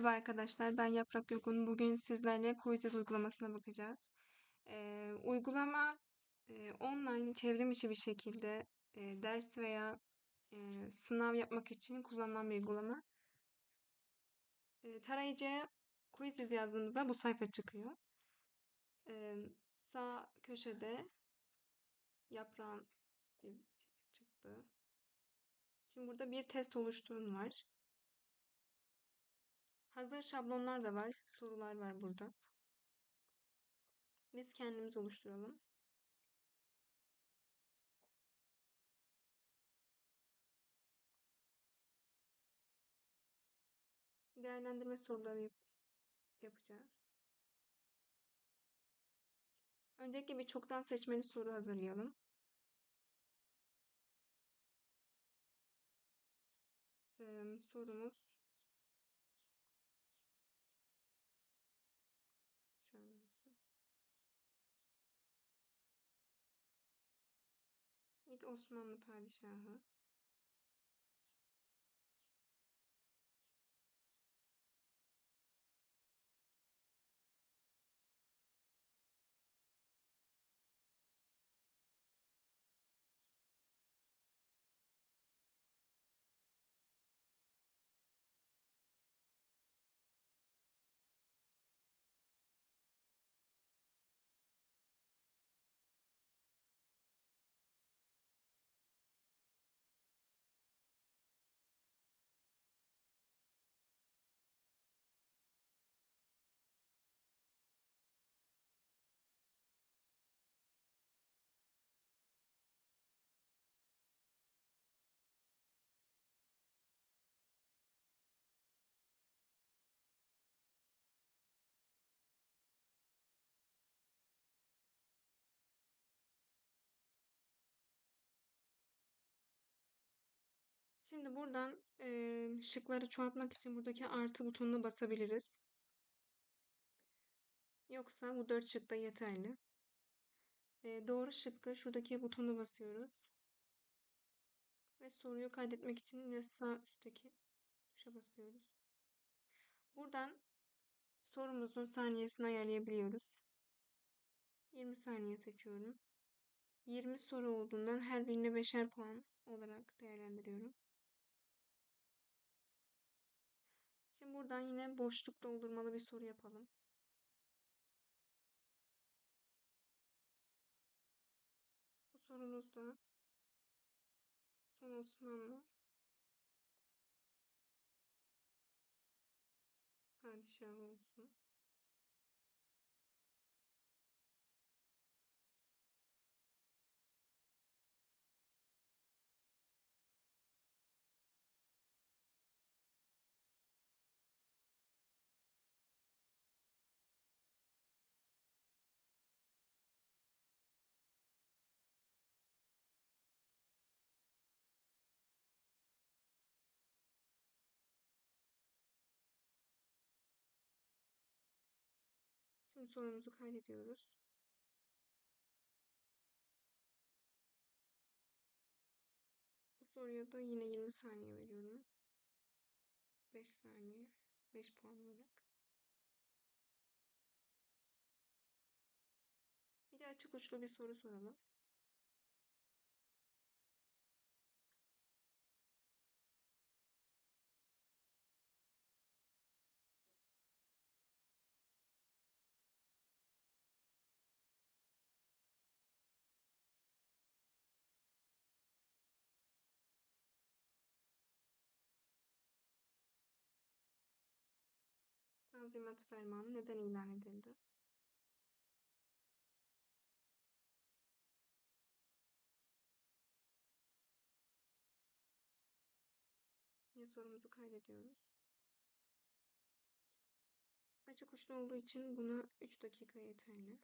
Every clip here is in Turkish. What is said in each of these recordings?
Merhaba arkadaşlar, ben Yaprak Yogun. Bugün sizlerle Quizzes uygulamasına bakacağız. Ee, uygulama e, online çevrim içi bir şekilde e, ders veya e, sınav yapmak için kullanılan bir uygulama. E, tarayıcıya Quizzes yazdığımızda bu sayfa çıkıyor. E, sağ köşede yaprağın çıktı. Şimdi burada bir test oluşturun var. Hazır şablonlar da var. Sorular var burada. Biz kendimiz oluşturalım. Değerlendirme soruları yap yapacağız. Öncelikle bir çoktan seçmeli soru hazırlayalım. Ee, sorumuz Osmanlı padişahı. Şimdi buradan e, şıkları çoğaltmak için buradaki artı butonuna basabiliriz. Yoksa bu dört şık da yeterli. E, doğru şıkkı şuradaki butona basıyoruz. Ve soruyu kaydetmek için yine sağ üstteki tuşa basıyoruz. Buradan sorumuzun saniyesini ayarlayabiliyoruz. 20 saniye seçiyorum. 20 soru olduğundan her birine beşer puan olarak değerlendiriyorum. Şimdi buradan yine boşluk doldurmalı bir soru yapalım. Bu sorumuzda son Osmanlı padişahı olsun. Şimdi sorumuzu kaydediyoruz. Bu soruya da yine 20 saniye veriyorum. 5 saniye. 5 puan olarak. Bir de açık uçlu bir soru soralım. Tanzimat Fermanı neden ilan edildi? Yine sorumuzu kaydediyoruz. Açık uçlu olduğu için buna 3 dakika yeterli.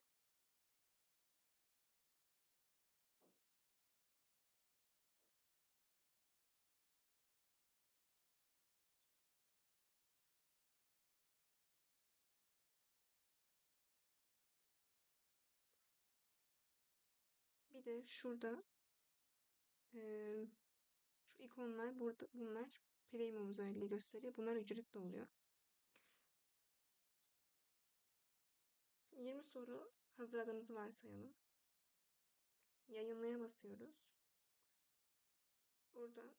Bir de şurada e, şu ikonlar burada bunlar premium özelliği gösteriyor. Bunlar ücretli oluyor. Şimdi 20 soru hazırladığımızı varsayalım. Yayınlaya basıyoruz. Burada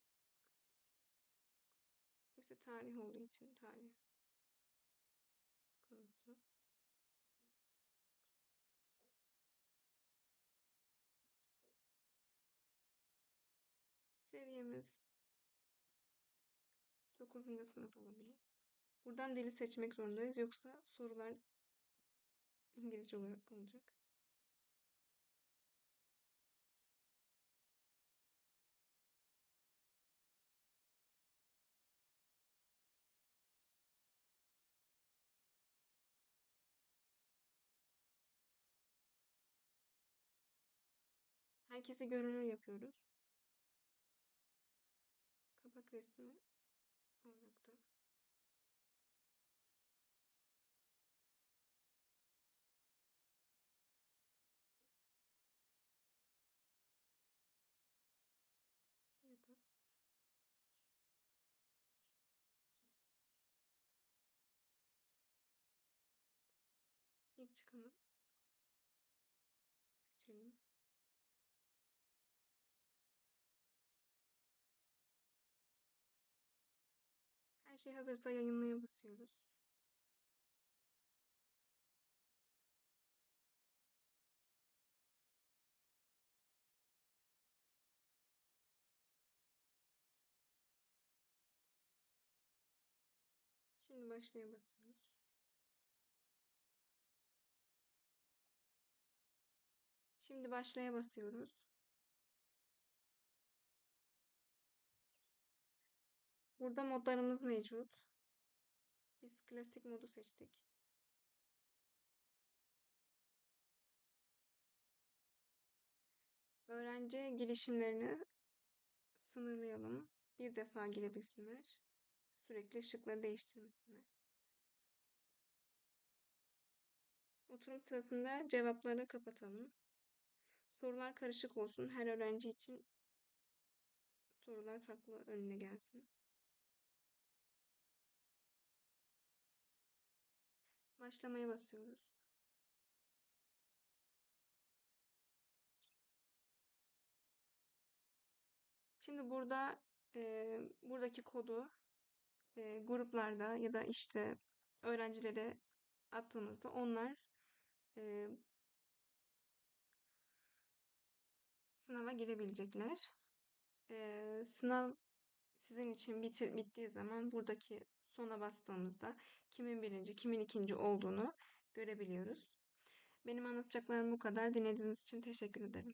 işte tarih olduğu için tarih Seviyemiz 9. sınıf olabilir. Buradan dili seçmek zorundayız. Yoksa sorular İngilizce olarak olacak. Herkese görünür yapıyoruz. Resmi olarak da. Evet. İlk çıkanı Her şey hazırsa yayınlaya basıyoruz. Şimdi başlaya basıyoruz. Şimdi başlaya basıyoruz. Burada modlarımız mevcut. Biz klasik modu seçtik. Öğrenci girişimlerini sınırlayalım. Bir defa girebilsinler. Sürekli ışıkları değiştirmesinler. Oturum sırasında cevapları kapatalım. Sorular karışık olsun. Her öğrenci için sorular farklı önüne gelsin. Başlamaya basıyoruz. Şimdi burada e, buradaki kodu e, gruplarda ya da işte öğrencilere attığımızda onlar e, sınava girebilecekler. E, sınav sizin için bitir, bittiği zaman buradaki sona bastığımızda kimin birinci, kimin ikinci olduğunu görebiliyoruz. Benim anlatacaklarım bu kadar. Dinlediğiniz için teşekkür ederim.